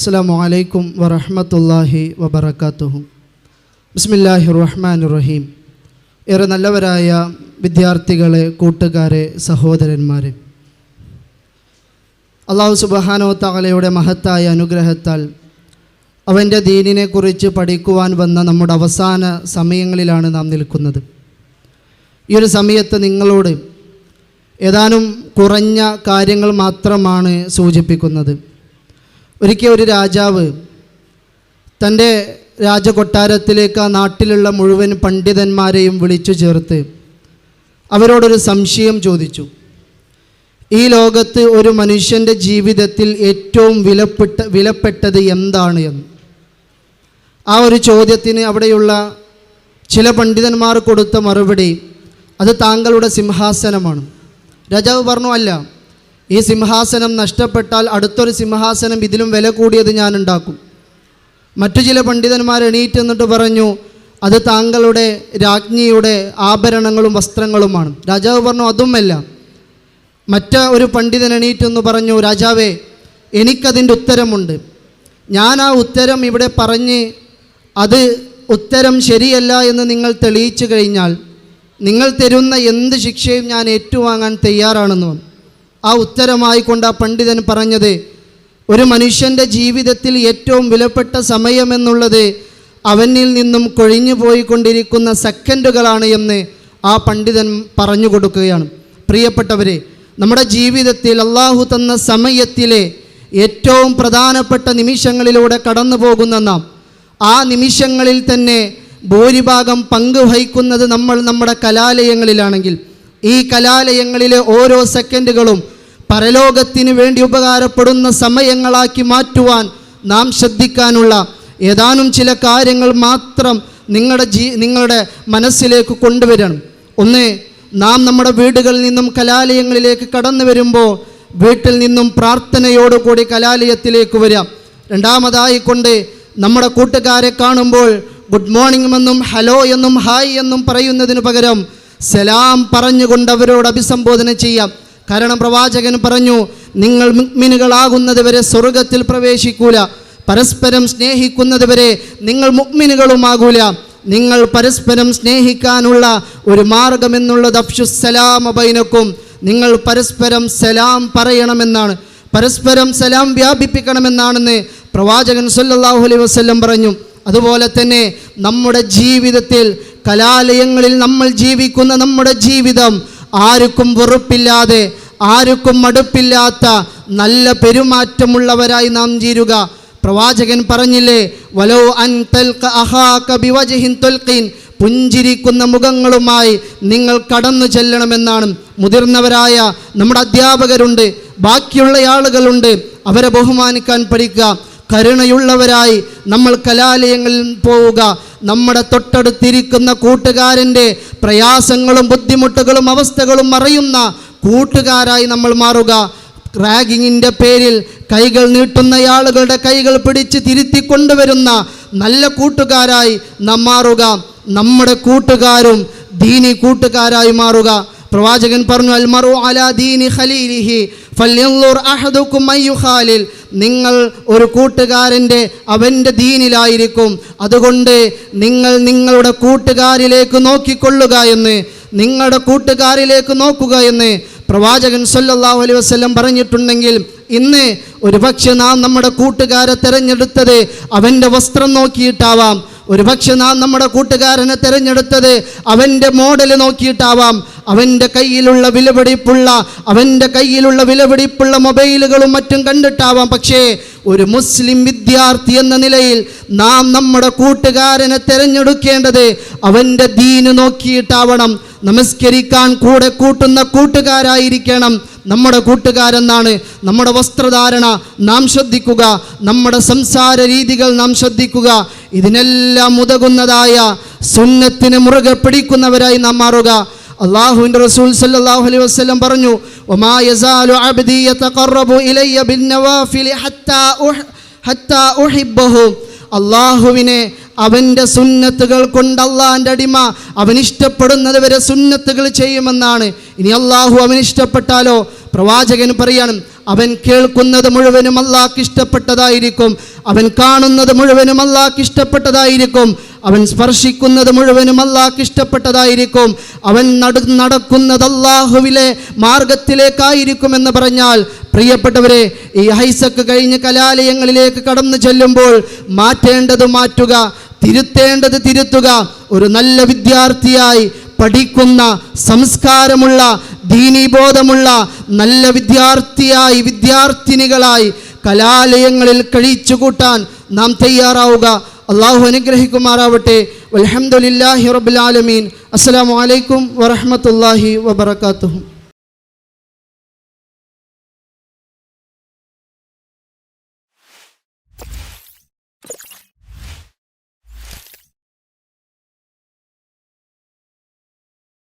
അസ്സാം വലൈക്കും വറഹമത്തല്ലാഹി വബർക്കാത്തുഹും ബിസ്മില്ലാഹി റഹ്മാൻ റഹീം ഏറെ നല്ലവരായ വിദ്യാർത്ഥികളെ കൂട്ടുകാരെ സഹോദരന്മാരെ. അള്ളാഹു സുബഹാനോ തകലയുടെ മഹത്തായ അനുഗ്രഹത്താൽ അവന്റെ ദീനിനെക്കുറിച്ച് പഠിക്കുവാൻ വന്ന നമ്മുടെ അവസാന സമയങ്ങളിലാണ് നാം നിൽക്കുന്നത്. ഈ ഒരു സമയത്ത് നിങ്ങളോട് ഏതാനും കുറഞ്ഞ കാര്യങ്ങൾ മാത്രമാണ് സൂചിപ്പിക്കുന്നത്. ഒരിക്കൽ ഒരു രാജാവ് തന്റെ രാജകൊട്ടാരത്തിലേക്ക് ആ നാട്ടിലുള്ള മുഴുവൻ പണ്ഡിതന്മാരെയും വിളിച്ചു ചേർത്ത് അവരോടൊരു സംശയം ചോദിച്ചു. ഈ ലോകത്ത് ഒരു മനുഷ്യന്റെ ജീവിതത്തിൽ ഏറ്റവും വിലപ്പെട്ട വിലപ്പെട്ടത് എന്താണ് എന്ന്. ആ ഒരു ചോദ്യത്തിന് അവിടെയുള്ള ചില പണ്ഡിതന്മാർ കൊടുത്ത മറുപടി അത് താങ്കളുടെ സിംഹാസനമാണ്. രാജാവ് പറഞ്ഞു അല്ല ഈ സിംഹാസനം നഷ്ടപ്പെട്ടാൽ അടുത്തൊരു സിംഹാസനം ഇതിലും വില കൂടിയത് ഞാൻ ഉണ്ടാക്കും. മറ്റു ചില പണ്ഡിതന്മാർ എണീറ്റ് എന്നിട്ട് പറഞ്ഞു അത് താങ്കളുടെ രാജ്ഞിയുടെ ആഭരണങ്ങളും വസ്ത്രങ്ങളുമാണ്. രാജാവ് പറഞ്ഞു അതുമല്ല. മറ്റ ഒരു പണ്ഡിതൻ എണീറ്റെന്ന് പറഞ്ഞു രാജാവേ എനിക്കതിന്റെ ഉത്തരമുണ്ട്. ഞാൻ ആ ഉത്തരം ഇവിടെ പറഞ്ഞ് അത് ഉത്തരം ശരിയല്ല എന്ന് നിങ്ങൾ തെളിയിച്ചു കഴിഞ്ഞാൽ നിങ്ങൾ തരുന്ന എന്ത് ശിക്ഷയും ഞാൻ ഏറ്റുവാങ്ങാൻ തയ്യാറാണെന്ന്. പറഞ്ഞു ആ ഉത്തരമായി കൊണ്ട് ആ പണ്ഡിതൻ പറഞ്ഞത് ഒരു മനുഷ്യന്റെ ജീവിതത്തിൽ ഏറ്റവും വിലപ്പെട്ട സമയമെന്നുള്ളത് അവനിൽ നിന്നും കൊഴിഞ്ഞു പോയിക്കൊണ്ടിരിക്കുന്ന സെക്കൻഡുകളാണ് എന്ന് ആ പണ്ഡിതൻ പറഞ്ഞു കൊടുക്കുകയാണ്. പ്രിയപ്പെട്ടവരെ നമ്മുടെ ജീവിതത്തിൽ അള്ളാഹു തന്ന സമയത്തിലെ ഏറ്റവും പ്രധാനപ്പെട്ട നിമിഷങ്ങളിലൂടെ കടന്നു പോകുന്ന നാം ആ നിമിഷങ്ങളിൽ തന്നെ ഭൂരിഭാഗം പങ്കുവഹിക്കുന്നത് നമ്മൾ നമ്മുടെ കലാലയങ്ങളിലാണെങ്കിൽ ഈ കലാലയങ്ങളിലെ ഓരോ സെക്കൻഡുകളും പരലോകത്തിന് വേണ്ടി ഉപകാരപ്പെടുന്ന സമയങ്ങളാക്കി മാറ്റുവാൻ നാം ശ്രദ്ധിക്കാനുള്ള ഏതാനും ചില കാര്യങ്ങൾ മാത്രം നിങ്ങളുടെ ജീ നിങ്ങളുടെ മനസ്സിലേക്ക് കൊണ്ടുവരണം. ഒന്ന് നാം നമ്മുടെ വീടുകളിൽ നിന്നും കലാലയങ്ങളിലേക്ക് കടന്നു വരുമ്പോൾ വീട്ടിൽ നിന്നും പ്രാർത്ഥനയോടുകൂടി കലാലയത്തിലേക്ക് വരാം. രണ്ടാമതായി കൊണ്ട് നമ്മുടെ കൂട്ടുകാരെ കാണുമ്പോൾ ഗുഡ് മോർണിംഗ് എന്നും ഹലോ എന്നും ഹായ് എന്നും പറയുന്നതിന് പകരം സലാം പറഞ്ഞുകൊണ്ട് അവരോട് അഭിസംബോധന ചെയ്യാം. കാരണം പ്രവാചകൻ പറഞ്ഞു നിങ്ങൾ മുക്മിനുകളാകുന്നത് വരെ സ്വർഗത്തിൽ പ്രവേശിക്കൂല. പരസ്പരം സ്നേഹിക്കുന്നത് വരെ നിങ്ങൾ മുക്മിനുകളുമാകൂല നിങ്ങൾ പരസ്പരം സ്നേഹിക്കാനുള്ള ഒരു മാർഗമെന്നുള്ളത് അഫ്ഷുസലാം അബൈനക്കും നിങ്ങൾ പരസ്പരം സലാം പറയണമെന്നാണ്. പരസ്പരം സലാം വ്യാപിപ്പിക്കണമെന്നാണെന്ന് പ്രവാചകൻ സല്ലല്ലാഹു അലൈഹി വസല്ലം പറഞ്ഞു. അതുപോലെ തന്നെ നമ്മുടെ ജീവിതത്തിൽ കലാലയങ്ങളിൽ നമ്മൾ ജീവിക്കുന്ന നമ്മുടെ ജീവിതം ആർക്കും വെറുപ്പില്ലാതെ ആർക്കും മടുപ്പില്ലാത്ത നല്ല പെരുമാറ്റമുള്ളവരായി നാം ചേരുക പ്രവാചകൻ പറഞ്ഞില്ലേ വലോ അൻ തുൽഖീൻ. പുഞ്ചിരിക്കുന്ന മുഖങ്ങളുമായി നിങ്ങൾ കടന്നു ചെല്ലണമെന്നാണ് മുതിർന്നവരായ നമ്മുടെ അധ്യാപകരുണ്ട് ബാക്കിയുള്ള ആളുകളുണ്ട്. അവരെ ബഹുമാനിക്കാൻ പഠിക്കുക. കരുണയുള്ളവരായി നമ്മൾ കലാലയങ്ങളിൽ പോവുക. നമ്മുടെ തൊട്ടടുത്തിരിക്കുന്ന കൂട്ടുകാരന്റെ പ്രയാസങ്ങളും ബുദ്ധിമുട്ടുകളും അവസ്ഥകളും അറിയുന്ന കൂട്ടുകാരായി നമ്മൾ മാറുക. റാഗിങ്ങിന്റെ പേരിൽ കൈകൾ നീട്ടുന്ന ആളുകളുടെ കൈകൾ പിടിച്ച് തിരുത്തി കൊണ്ടുവരുന്ന നല്ല കൂട്ടുകാരായി നാം മാറുക. നമ്മുടെ കൂട്ടുകാരും ദീനി കൂട്ടുകാരായി മാറുക. പ്രവാചകൻ പറഞ്ഞു അൽമറു അലാ ദീനി ഖലീലിഹി ഫല്യൻളുർ അഹദുക്കും അയ്യുഖാലിൽ നിങ്ങൾ ഒരു കൂട്ടുകാരന്റെ അവന്റെ ദീനിലായിരിക്കും. അതുകൊണ്ട് നിങ്ങൾ നിങ്ങളുടെ കൂട്ടുകാരിലേക്ക് നോക്കിക്കൊള്ളുക എന്ന് നിങ്ങളുടെ കൂട്ടുകാരിലേക്ക് നോക്കുക എന്ന് പ്രവാചകൻ സല്ലല്ലാഹു അലൈഹി വസല്ലം പറഞ്ഞിട്ടുണ്ടെങ്കിൽ ഇന്ന് ഒരുപക്ഷെ നാം നമ്മുടെ കൂട്ടുകാരെ തിരഞ്ഞെടുത്തത് അവന്റെ വസ്ത്രം നോക്കിയിട്ടാവാം. ഒരുപക്ഷെ നാം നമ്മുടെ കൂട്ടുകാരനെ തിരഞ്ഞെടുത്തത് അവന്റെ മോഡൽ നോക്കിയിട്ടാവാം. അവന്റെ കയ്യിലുള്ള വിലപിടിപ്പുള്ള അവന്റെ കയ്യിലുള്ള വിലപിടിപ്പുള്ള മൊബൈലുകളും മറ്റും കണ്ടിട്ടാവാം. പക്ഷേ ഒരു മുസ്ലിം വിദ്യാർത്ഥി എന്ന നിലയിൽ നാം നമ്മുടെ കൂട്ടുകാരനെ തിരഞ്ഞെടുക്കേണ്ടത് അവന്റെ ദീന് നോക്കിയിട്ടാവണം. നമസ്കരിക്കാൻ കൂടെ കൂട്ടുന്ന കൂട്ടുകാരായിരിക്കണം. നമ്മുടെ കൂട്ടുകാരെന്നാണ് നമ്മുടെ വസ്ത്രധാരണ നാം ശ്രദ്ധിക്കുക നമ്മുടെ സംസാര രീതികൾ നാം ശ്രദ്ധിക്കുക. ഇതിനെല്ലാം ഉതകുന്നതായ സുന്നത്തിന് മുറുകെ പിടിക്കുന്നവരായി നാം മാറുക. അള്ളാഹുവിന്റെ റസൂൽ സല്ലാഹു അലൈഹി വസ്ലം പറഞ്ഞു അള്ളാഹുവിനെ അവന്റെ സുന്നത്തുകൾ കൊണ്ട് അടിമ അവൻ ഇഷ്ടപ്പെടുന്നത് വരെ സുന്നത്തുകൾ ചെയ്യുമെന്നാണ്. ഇനി അള്ളാഹു അവൻ ഇഷ്ടപ്പെട്ടാലോ? പ്രവാചകൻ പറയണം അവൻ കേൾക്കുന്നത് മുഴുവനും അള്ളാഹ്ക്ക് ഇഷ്ടപ്പെട്ടതായിരിക്കും. അവൻ കാണുന്നത് മുഴുവനും അള്ളാഹ്ക്ക് ഇഷ്ടപ്പെട്ടതായിരിക്കും. അവൻ സ്പർശിക്കുന്നത് മുഴുവനും അള്ളാഹ്ക്ക് ഇഷ്ടപ്പെട്ടതായിരിക്കും. അവൻ നട നടക്കുന്നത് അള്ളാഹുവിലെ മാർഗത്തിലേക്കായിരിക്കും എന്ന് പറഞ്ഞാൽ പ്രിയപ്പെട്ടവരെ ഈ ഹൈസക്ക് കഴിഞ്ഞ് കലാലയങ്ങളിലേക്ക് കടന്നു ചെല്ലുമ്പോൾ മാറ്റേണ്ടത് മാറ്റുക തിരുത്തേണ്ടത് തിരുത്തുക ഒരു നല്ല വിദ്യാർത്ഥിയായി പഠിക്കുന്ന സംസ്കാരമുള്ള ദീനീബോധമുള്ള നല്ല വിദ്യാർത്ഥിയായി വിദ്യാർത്ഥിനികളായി കലാലയങ്ങളിൽ കഴിച്ചു കൂട്ടാൻ നാം തയ്യാറാവുക. അള്ളാഹു അനുഗ്രഹിക്കുമാറാവട്ടെ. അലഹമുല്ലാഹി റബുലാലമീൻ അസ്സാം വലൈക്കും വറഹമത്തല്ലാഹി വബർക്കാത്തുഹു